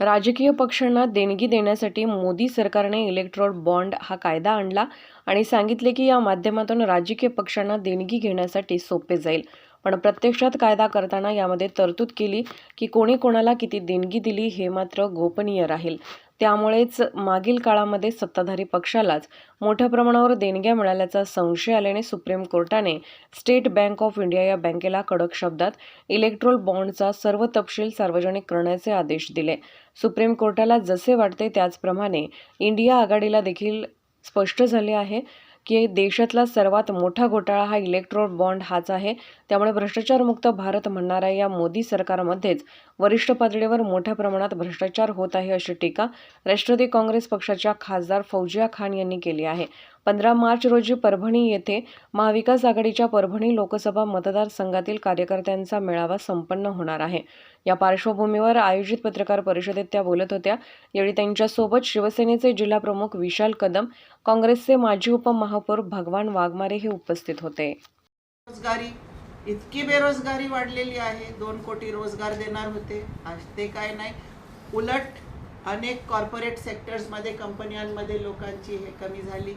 राजकीय पक्षांना देणगी देण्यासाठी मोदी सरकारने इलेक्ट्रॉल बॉन्ड हा कायदा आणला आणि सांगितले की या माध्यमातून राजकीय पक्षांना देणगी घेण्यासाठी सोपे जाईल. पण प्रत्यक्षात कायदा करताना यामध्ये तरतूद केली की कोणी कोणाला किती देणगी दिली हे मात्र गोपनीय राहील. त्यामुळेच मागील काळामध्ये सत्ताधारी पक्षालाच मोठ्या प्रमाणावर देणग्या मिळाल्याचा संशय आल्याने सुप्रीम कोर्टाने स्टेट बँक ऑफ इंडिया या बँकेला कडक शब्दात इलेक्ट्रोल बॉन्डचा सर्व तपशील सार्वजनिक करण्याचे आदेश दिले. सुप्रीम कोर्टाला जसे वाटते त्याचप्रमाणे इंडिया आघाडीला देखील स्पष्ट झाले आहे. की देशातला सर्वात मोठा घोटाळा हा इलेक्ट्रोल बॉन्ड हाच आहे. त्यामुळे भ्रष्टाचारमुक्त भारत म्हणणाऱ्या या मोदी सरकारमध्येच. वरिष्ठ पातळीवर मोठ्या प्रमाणात भ्रष्टाचार होत आहे अशी टीका राष्ट्रवादी काँग्रेस पक्षाच्या खासदार फौजिया खान यांनी केली आहे. पंधरा मार्च रोजी परभणी येथे महाविकास आघाडीच्या परभणी लोकसभा मतदारसंघातील कार्यकर्त्यांचा मेळावा संपन्न होणार आहे. या पार्श्वभूमीवर आयोजित पत्रकार परिषदेत त्या बोलत होत्या. यावेळी त्यांच्यासोबत शिवसेनेचे जिल्हाप्रमुख विशाल कदम काँग्रेसचे माजी उपमहापौर भगवान वाघमारे हे उपस्थित होते. बेरोजगारी इतकी बेरोजगारी वाढलेली आहे. दोन कोटी रोजगार देणार होते. आज ते काय नाही. उलट अनेक कॉर्पोरेट सेक्टर्समध्ये कंपन्यांमध्ये लोकांची हे कमी झाली.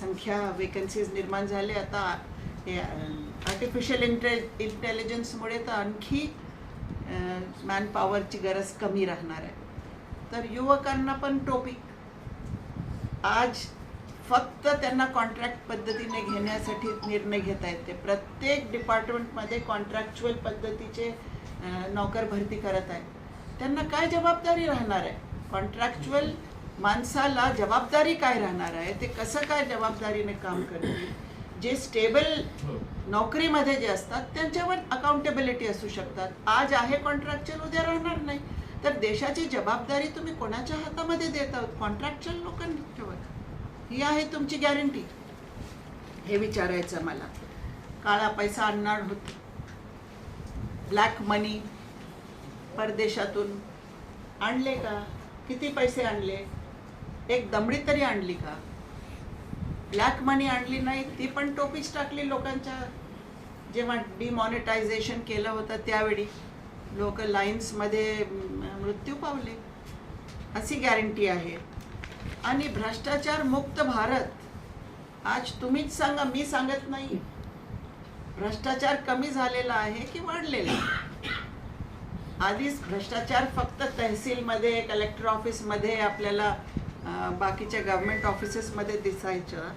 संख्या वेकन्सीज निर्माण झाले. आता आर्टिफिशियल इंटे इंटेलिजन्समुळे तर आणखी मॅनपॉवरची गरज कमी राहणार आहे. तर युवकांना पण टोपिक आज फक्त त्यांना कॉन्ट्रॅक्ट पद्धतीने घेण्यासाठी निर्णय घेता येते प्रत्येक डिपार्टमेंटमध्ये कॉन्ट्रॅक्च्युअल पद्धतीचे नोकर भरती करत आहे. त्यांना काय जबाबदारी राहणार आहे? कॉन्ट्रॅक्च्युअल माणसाला जबाबदारी काय राहणार आहे? ते कसं काय जबाबदारीने काम करतील? जे स्टेबल नोकरीमध्ये जे असतात त्यांच्यावर अकाउंटेबिलिटी असू शकतात. आज आहे कॉन्ट्रॅक्चर उद्या राहणार नाही. तर देशाची जबाबदारी तुम्ही कोणाच्या हातामध्ये देत आहोत? कॉन्ट्रॅक्च्युअल लोकांच्यावर. ही आहे तुमची गॅरंटी हे विचारायचं मला. काळा पैसा आणणार होत. ब्लॅक मनी परदेशातून आणले का? किती पैसे आणले? एक दमडी तरी आणली का? ब्लॅक मनी आणली नाही ती पण टोपीच टाकली लोकांच्या. जेव्हा डिमॉनिटायझेशन केलं होतं त्यावेळी लोक लाईन्समध्ये मृत्यू पावले. अशी गॅरंटी आहे. आणि भ्रष्टाचार मुक्त भारत आज तुम्हीच सांगा मी सांगत नाही. भ्रष्टाचार कमी झालेला आहे की वाढलेला आधीच भ्रष्टाचार फक्त तहसीलमध्ये कलेक्टर ऑफिसमध्ये आपल्याला बाकीच्या गव्हर्मेंट ऑफिसेसमध्ये दिसायचं.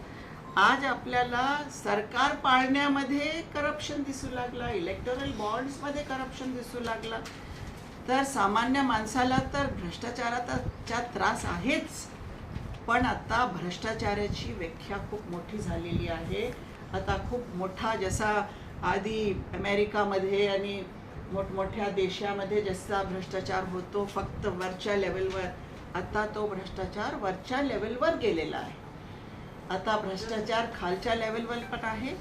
आज आपल्याला सरकार पाळण्यामध्ये करप्शन दिसू लागला इलेक्टोरल बॉन्ड्समध्ये करप्शन दिसू लागला. तर सामान्य माणसाला तर भ्रष्टाचाराचा त्रास आहेच. पण आता भ्रष्टाचाराची व्याख्या खूप मोठी झालेली आहे. आता खूप मोठा जसा आधी अमेरिकामध्ये आणि मोठमोठ्या देशामध्ये जसा भ्रष्टाचार होतो फक्त वरच्या लेवलवर आता तो भ्रष्टाचार वरच्या लेवलवर गेलेला आहे. आता भ्रष्टाचार खालच्या लेवलवर पण आहे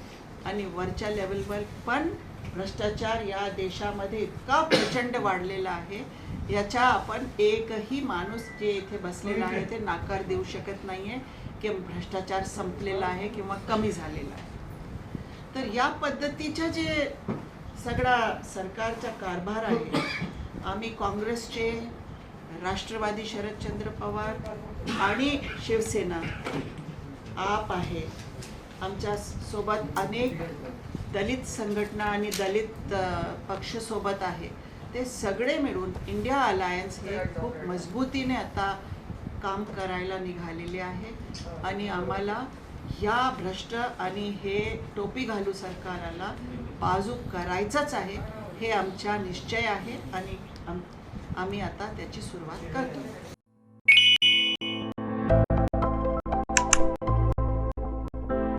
आणि वरच्या लेवलवर पण भ्रष्टाचार या देशामध्ये इतका प्रचंड वाढलेला आहे. याचा आपण एकही माणूस जे इथे बसलेला आहे ते नाकार देऊ शकत नाहीये की भ्रष्टाचार संपलेला आहे किंवा कमी झालेला आहे. तर या पद्धतीच्या जे सगळा सरकारचा कारभार आहे आम्ही काँग्रेसचे राष्ट्रवादी शरदचंद्र पवार आणि शिवसेना आप आहे. आमच्यासोबत अनेक दलित संघटना आणि दलित पक्षसोबत आहे. ते सगळे मिळून इंडिया अलायन्स हे खूप मजबूतीने आता काम करायला निघालेले आहे. आणि आम्हाला या भ्रष्ट आणि हे टोपी घालू सरकाराला बाजू करायचंच आहे हे आमचा निश्चय आहे आणि आम- आम्ही आता त्याची सुरुवात करतो.